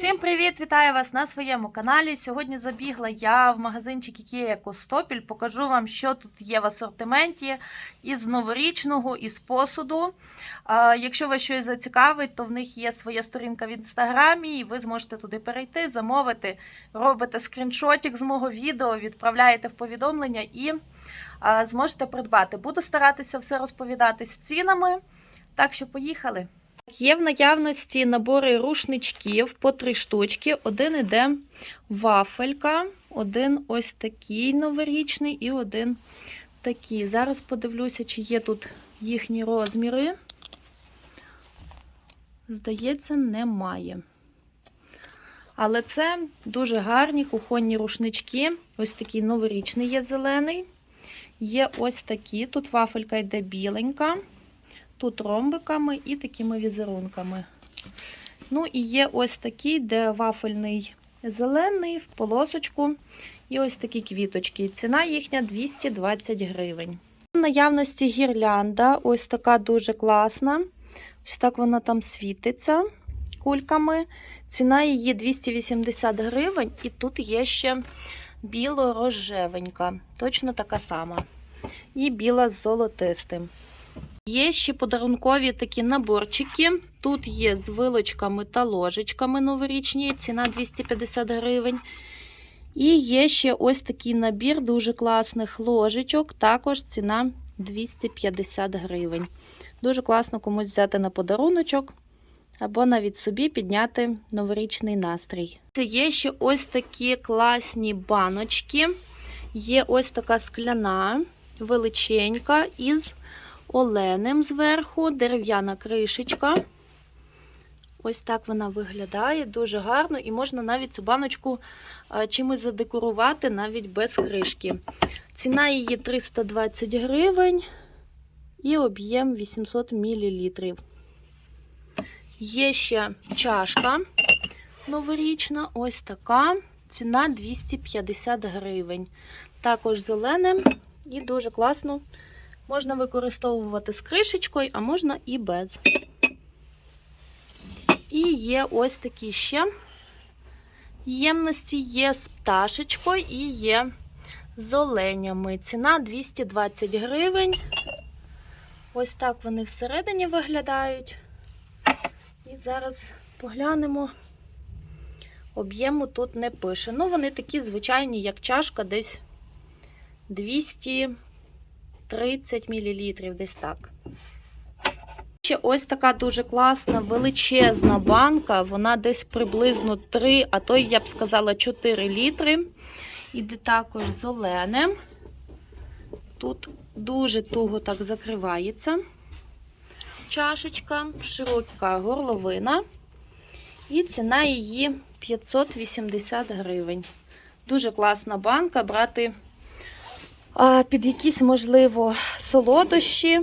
Всім привіт! Вітаю вас на своєму каналі. Сьогодні забігла я в магазинчик IKEA Костопіль. Покажу вам, що тут є в асортименті із новорічного, із посуду. Якщо вас щось зацікавить, то в них є своя сторінка в інстаграмі, і ви зможете туди перейти, замовити, робите скріншотик з мого відео, відправляєте в повідомлення і зможете придбати. Буду старатися все розповідати з цінами. Так що поїхали. Є в наявності набори рушничків по три штучки. Один іде вафелька, один ось такий новорічний і один такий. Зараз подивлюся, чи є тут їхні розміри. Здається, немає. Але це дуже гарні кухонні рушнички. Ось такий новорічний є зелений. Є ось такі. Тут вафелька йде біленька. Тут ромбиками і такими візерунками. Ну і є ось такий, де вафельний зелений в полосочку. І ось такі квіточки. Ціна їхня 220 гривень. В наявності гірлянда, ось така дуже класна. Ось так вона там світиться кульками. Ціна її 280 гривень, і тут є ще біло-рожевенька, точно така сама. І біла з золотистим. Є ще подарункові такі наборчики. Тут є з вилочками та ложечками новорічні, ціна 250 гривень. І є ще ось такий набір дуже класних ложечок, також ціна 250 гривень. Дуже класно комусь взяти на подаруночок або навіть собі підняти новорічний настрій. Це є ще ось такі класні баночки. Є ось така скляна, величенька із оленем зверху, дерев'яна кришечка. Ось так вона виглядає, дуже гарно, і можна навіть цю баночку чимось задекорувати, навіть без кришки. Ціна її 320 гривень і об'єм 800 мл. Є ще чашка новорічна, ось така. Ціна 250 гривень. Також зелене і дуже класно. Можна використовувати з кришечкою, а можна і без. І є ось такі ще ємності, є з пташечкою і є з оленями. Ціна 220 гривень. Ось так вони всередині виглядають. І зараз поглянемо. Об'єму тут не пише. Ну, вони такі звичайні, як чашка, десь 200 30 мл, десь так. Ще ось така дуже класна, величезна банка. Вона десь приблизно 3, а то, я б сказала, 4 літри. Іде також зеленим. Тут дуже туго так закривається чашечка, широка горловина. І ціна її 580 гривень. Дуже класна банка брати під якісь, можливо, солодощі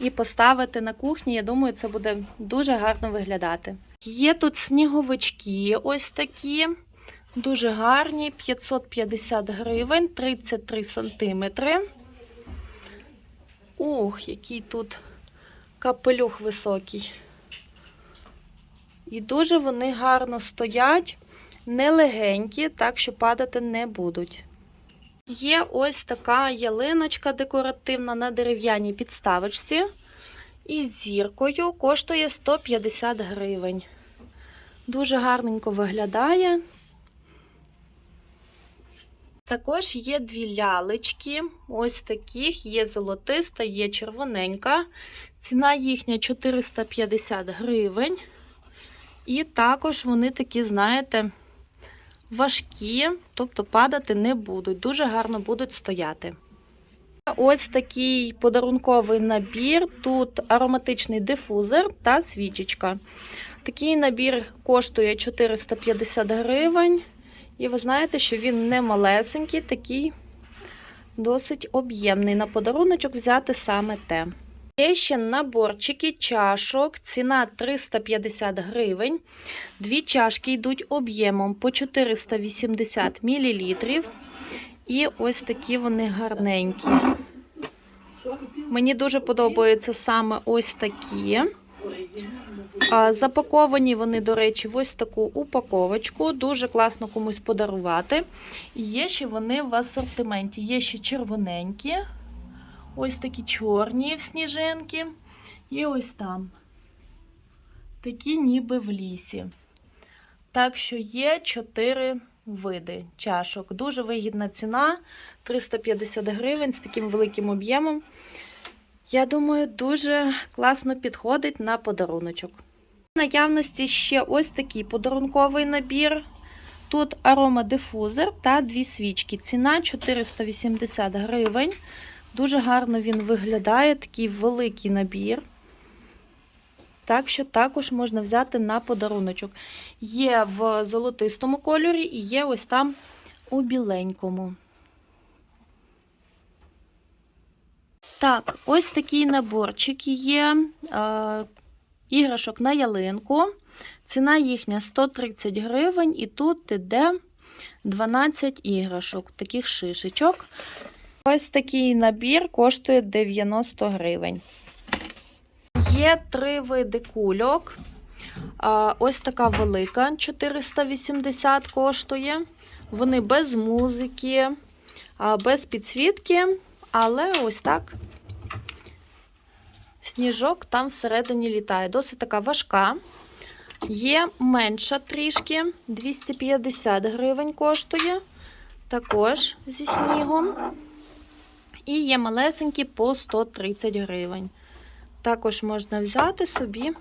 і поставити на кухні. Я думаю, це буде дуже гарно виглядати. Є тут сніговички ось такі, дуже гарні, 550 гривень, 33 сантиметри. Ух, який тут капелюх високий. І дуже вони гарно стоять, нелегенькі, так що падати не будуть. Є ось така ялиночка декоративна на дерев'яній підставочці. І зіркою коштує 150 гривень. Дуже гарненько виглядає. Також є дві лялечки. Ось таких, є золотиста, є червоненька. Ціна їхня 450 гривень. І також вони такі, знаєте, важкі, тобто падати не будуть, дуже гарно будуть стояти. Ось такий подарунковий набір. Тут ароматичний дифузор та свічечка. Такий набір коштує 450 гривень. І ви знаєте, що він не малесенький, такий досить об'ємний. На подаруночок взяти саме те. Є ще наборчики чашок, ціна 350 гривень. Дві чашки йдуть об'ємом по 480 мл. І ось такі вони гарненькі. Мені дуже подобаються саме ось такі. Запаковані вони, до речі, в ось таку упаковочку. Дуже класно комусь подарувати. Є ще вони в асортименті. Є ще червоненькі, ось такі чорні сніжинки. І ось там. Такі ніби в лісі. Так що є 4 види чашок. Дуже вигідна ціна 350 гривень з таким великим об'ємом. Я думаю, дуже класно підходить на подаруночок. В наявності ще ось такий подарунковий набір. Тут аромадифузор та дві свічки. Ціна 480 гривень. Дуже гарно він виглядає, такий великий набір. Так що також можна взяти на подаруночок. Є в золотистому кольорі і є ось там у біленькому. Так, ось такий наборчик є. Е, іграшок на ялинку. Ціна їхня 130 гривень, і тут іде 12 іграшок, таких шишечок. Ось такий набір коштує 90 гривень. Є три види кульок. Ось така велика 480 коштує. Вони без музики, без підсвітки, але ось так. Сніжок там всередині літає. Досить така важка. Є менша трішки, 250 гривень коштує. Також зі снігом. І є малесенькі по 130 гривень. Також можна взяти собі,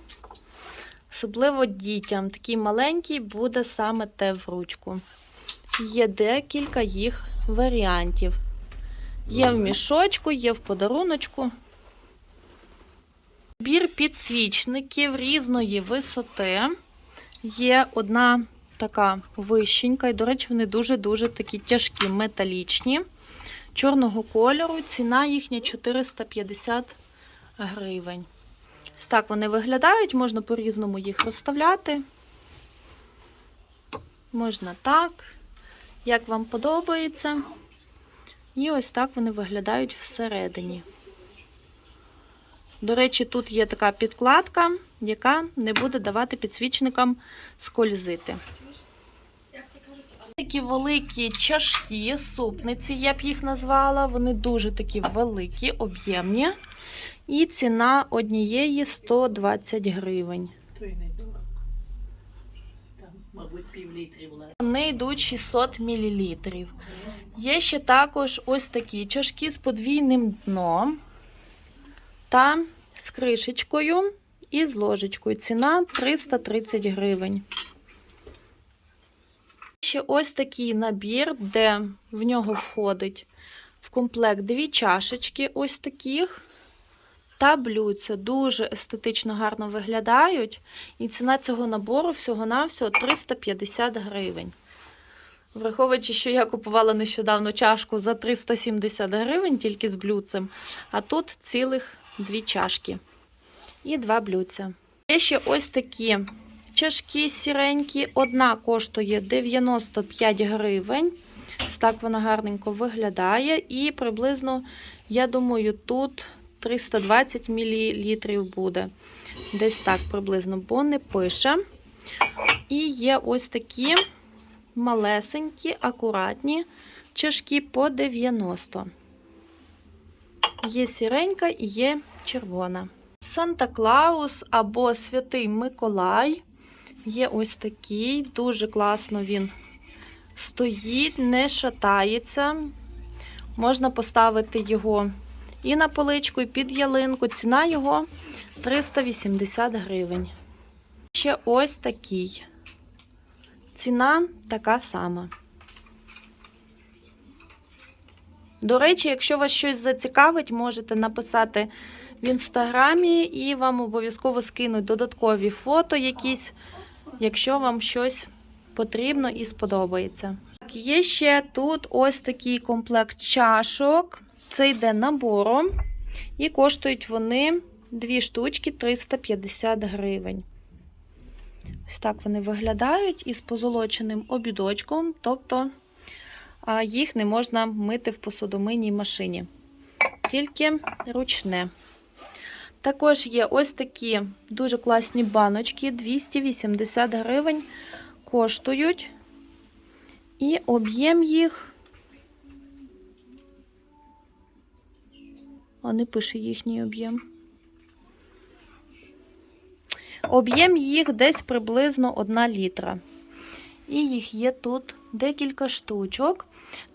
особливо дітям. Такий маленький буде саме те в ручку. Є декілька їх варіантів. Є в мішочку, є в подаруночку. Збір підсвічників різної висоти. Є одна така вищенька, і, до речі, вони дуже-дуже такі тяжкі, металічні. Чорного кольору. Ціна їхня 450 гривень. Ось так вони виглядають, можна по-різному їх розставляти. Можна так, як вам подобається. І ось так вони виглядають всередині. До речі, тут є така підкладка, яка не буде давати підсвічникам скользити. Такі великі чашки, супниці, я б їх назвала. Вони дуже такі великі, об'ємні. І ціна однієї 120 гривень. Мабуть, пів літрів. Вони йдуть 600 мл. Є ще також ось такі чашки з подвійним дном та з кришечкою і з ложечкою. Ціна 330 гривень. Ще ось такий набір, де в нього входить в комплект дві чашечки, ось таких. Та блюдця дуже естетично гарно виглядають. І ціна цього набору всього-навсього 350 гривень. Враховуючи, що я купувала нещодавно чашку за 370 гривень тільки з блюдцем, а тут цілих дві чашки і два блюдця. Є ще ось такі чашки сіренькі. Одна коштує 95 гривень. Так вона гарненько виглядає. І приблизно, я думаю, тут 320 мл буде. Десь так приблизно, бо не пише. І є ось такі малесенькі, акуратні чашки по 90. Є сіренька і є червона. Санта-Клаус або Святий Миколай. Є ось такий, дуже класно він стоїть, не шатається. Можна поставити його і на поличку, і під ялинку. Ціна його 380 гривень. Ще ось такий. Ціна така сама. До речі, якщо вас щось зацікавить, можете написати в інстаграмі і вам обов'язково скинуть додаткові фото якісь, якщо вам щось потрібно і сподобається. Є ще тут ось такий комплект чашок. Це йде набором. І коштують вони дві штучки 350 гривень. Ось так вони виглядають із позолоченим обідочком, тобто їх не можна мити в посудомийній машині. Тільки ручне. Також є ось такі дуже класні баночки, 280 гривень коштують. І об'єм їх. А не пише їхній об'єм. Об'єм їх десь приблизно 1 літра. І їх є тут декілька штучок.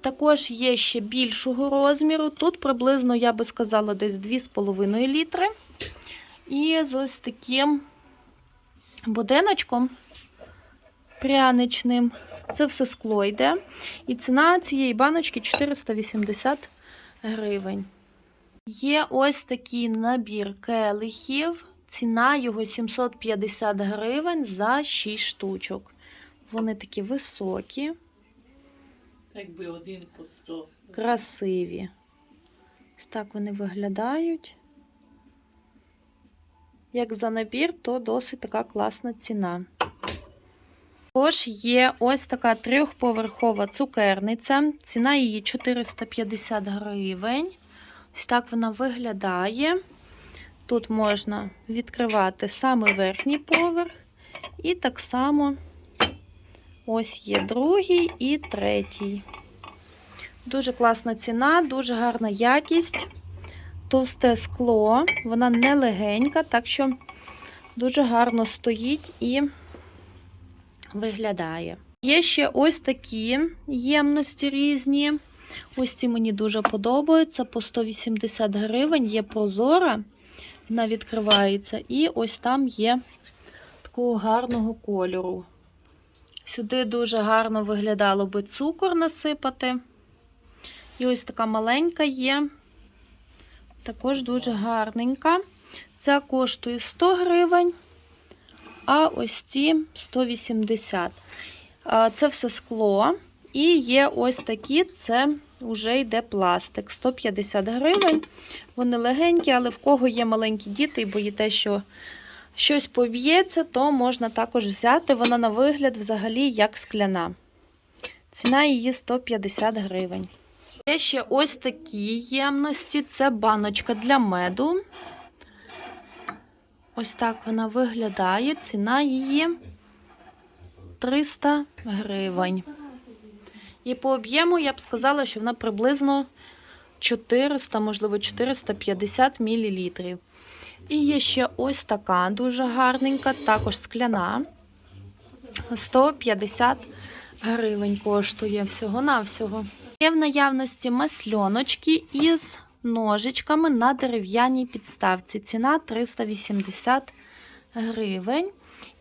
Також є ще більшого розміру. Тут приблизно, я би сказала, десь 2,5 літри. І з ось таким будиночком пряничним. Це все скло йде. І ціна цієї баночки 480 гривень. Є ось такий набір келихів. Ціна його 750 гривень за 6 штучок. Вони такі високі, Так би один по 100. красиві. Ось так вони виглядають. Як за набір, то досить така класна ціна. Також є ось така трьохповерхова цукерниця. Ціна її 450 гривень. Ось так вона виглядає. Тут можна відкривати саме верхній поверх. І так само ось є другий і третій. Дуже класна ціна, дуже гарна якість. Товсте скло, вона не легенька, так що дуже гарно стоїть і виглядає. Є ще ось такі ємності різні. Ось ці мені дуже подобаються. По 180 гривень є прозора, вона відкривається. І ось там є такого гарного кольору. Сюди дуже гарно виглядало би цукор насипати. І ось така маленька є. Також дуже гарненька. Ця коштує 100 гривень, а ось ці 180. Це все скло. І є ось такі, це вже йде пластик. 150 гривень. Вони легенькі, але в кого є маленькі діти і боїте, що щось поб'ється, то можна також взяти. Вона на вигляд взагалі як скляна. Ціна її 150 гривень. Є ще ось такі ємності. Це баночка для меду. Ось так вона виглядає. Ціна її 300 гривень. І по об'єму я б сказала, що вона приблизно 400, можливо, 450 мл. І є ще ось така дуже гарненька, також скляна. 150 гривень коштує всього-навсього. Є в наявності масльоночки із ножичками на дерев'яній підставці. Ціна 380 гривень.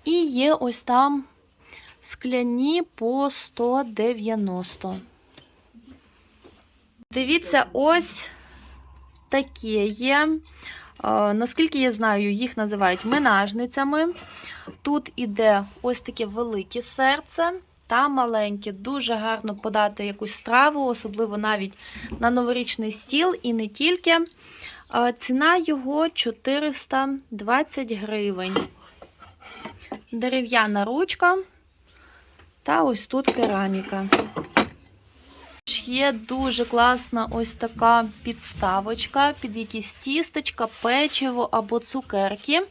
І є ось там скляні по 190. Дивіться, ось такі є. Наскільки я знаю, їх називають менажницями. Тут іде ось таке велике серце та маленьке. Дуже гарно подати якусь страву, особливо навіть на новорічний стіл і не тільки. Ціна його 420 гривень. Дерев'яна ручка. Та ось тут кераміка. Є дуже класна ось така підставочка під якісь тістечка, печиво або цукерки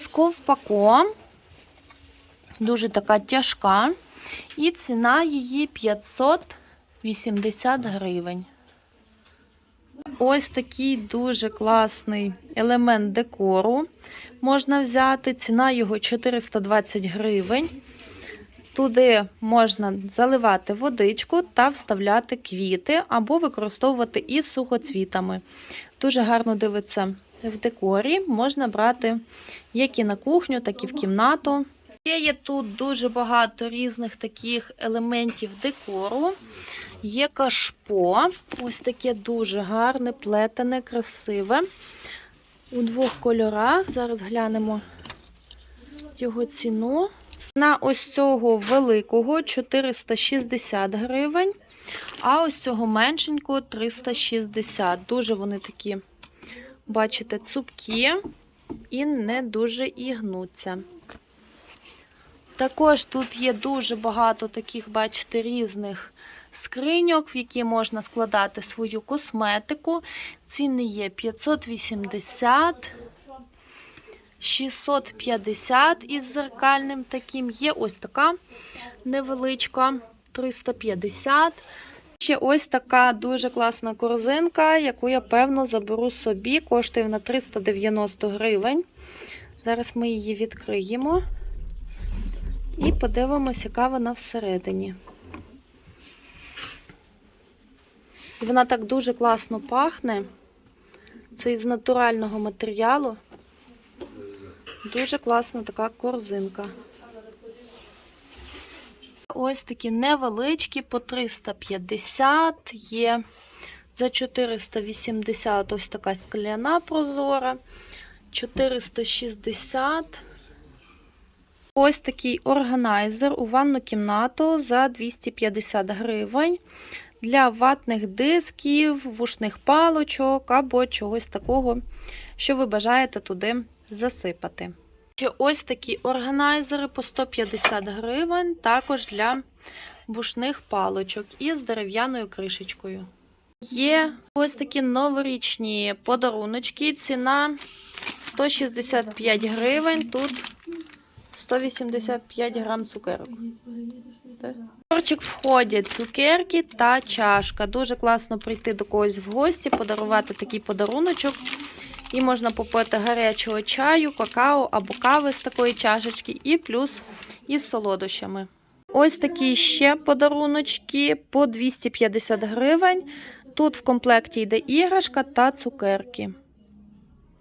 з ковпаком. Дуже така тяжка. І ціна її 580 гривень. Ось такий дуже класний елемент декору можна взяти. Ціна його 420 гривень. Туди можна заливати водичку та вставляти квіти, або використовувати із сухоцвітами. Дуже гарно дивиться в декорі. Можна брати як і на кухню, так і в кімнату. Ще є тут дуже багато різних таких елементів декору. Є кашпо, ось таке дуже гарне, плетене, красиве. У двох кольорах. Зараз глянемо його ціну. На ось цього великого 460 гривень, а ось цього меншенького 360. Дуже вони такі, бачите, цупкі і не дуже і гнуться. Також тут є дуже багато таких, бачите, різних скриньок, в які можна складати свою косметику. Ціни є 580, 650 із зеркальним таким. Є ось така невеличка 350. Ще ось така дуже класна корзинка, яку я певно заберу собі. Коштує вона 390 гривень. Зараз ми її відкриємо і подивимося, яка вона всередині. Вона так дуже класно пахне. Це із натурального матеріалу. Дуже класна така корзинка. Ось такі невеличкі по 350 є. За 480 ось така скляна прозора. 460. Ось такий органайзер у ванну кімнату за 250 гривень. Для ватних дисків, вушних палочок або чогось такого, що ви бажаєте туди засипати. Ще ось такі органайзери по 150 гривень, також для вушних палочок із дерев'яною кришечкою. Є ось такі новорічні подаруночки. Ціна 165 гривень. Тут 185 грам цукерок. Корчик входять цукерки та чашка. Дуже класно прийти до когось в гості, подарувати такий подаруночок. І можна попити гарячого чаю, какао або кави з такої чашечки, і плюс із солодощами. Ось такі ще подаруночки по 250 гривень. Тут в комплекті йде іграшка та цукерки.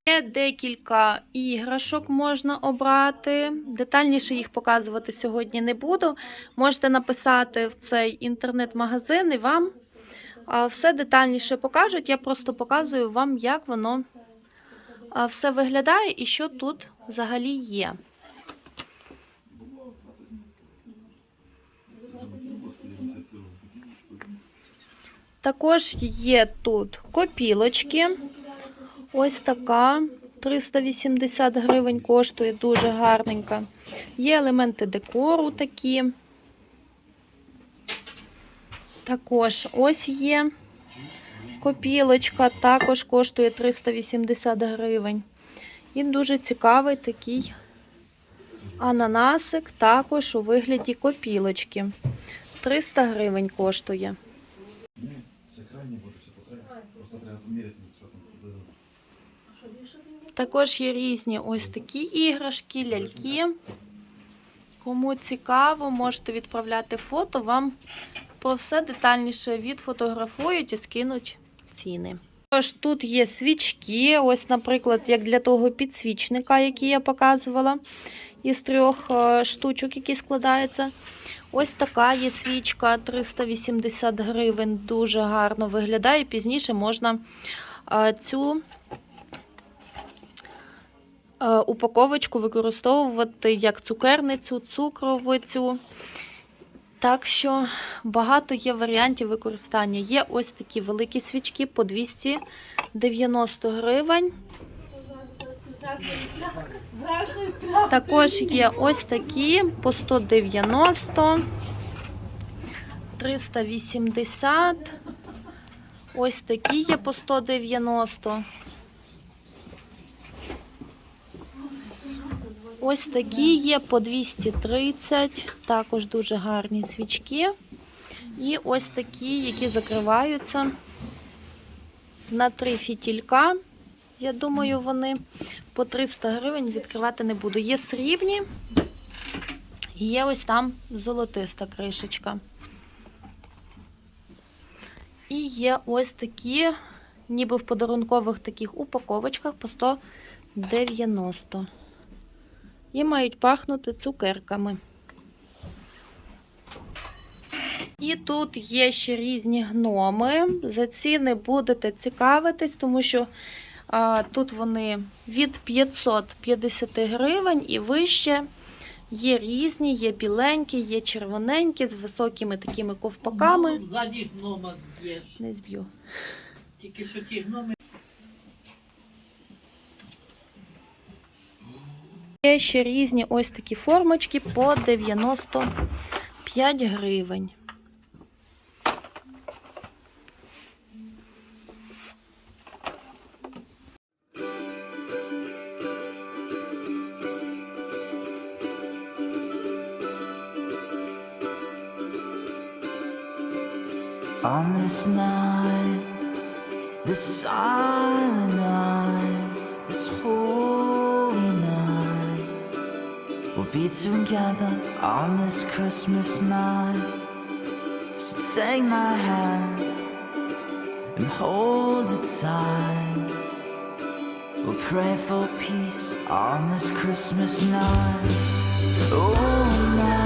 Є декілька іграшок можна обрати. Детальніше їх показувати сьогодні не буду. Можете написати в цей інтернет-магазин і вам все детальніше покажуть. Я просто показую вам, як воно все виглядає і що тут взагалі є. Також є тут копілочки. Ось така 380 гривень коштує, дуже гарненька. Є елементи декору такі. Також ось є копілочка, також коштує 380 гривень. І дуже цікавий такий ананасик, також у вигляді копілочки. 300 гривень коштує. Також є різні ось такі іграшки, ляльки. Кому цікаво, можете відправляти фото, вам про все детальніше відфотографують і скинуть ціни. Тож тут є свічки, ось, наприклад, як для того підсвічника, який я показувала, із трьох е, штучок, які складаються. Ось така є свічка 380 гривень, дуже гарно виглядає. Пізніше можна е, цю е, упаковочку використовувати як цукерницю, цукровицю. Так що багато є варіантів використання. Є ось такі великі свічки по 290 гривень. Також є ось такі по 190, 380. Ось такі є по 190. Ось такі є по 230, також дуже гарні свічки. І ось такі, які закриваються на три фітілька. Я думаю, вони по 300 гривень відкривати не буду. Є срібні, і є ось там золотиста кришечка. І є ось такі, ніби в подарункових таких упаковочках по 190 і мають пахнути цукерками. І тут є ще різні гноми. За ціни будете цікавитись, тому що а, тут вони від 550 гривень і вище. Є різні, є біленькі, є червоненькі, з високими такими ковпаками. Ну, Ззаді гнома є. Не зб'ю. Тільки що ті гноми. Є ще різні ось такі формочки по 95 гривень. On this night, the sun. Together on this Christmas night. So take my hand and hold it tight. We'll pray for peace on this Christmas night. Oh, night.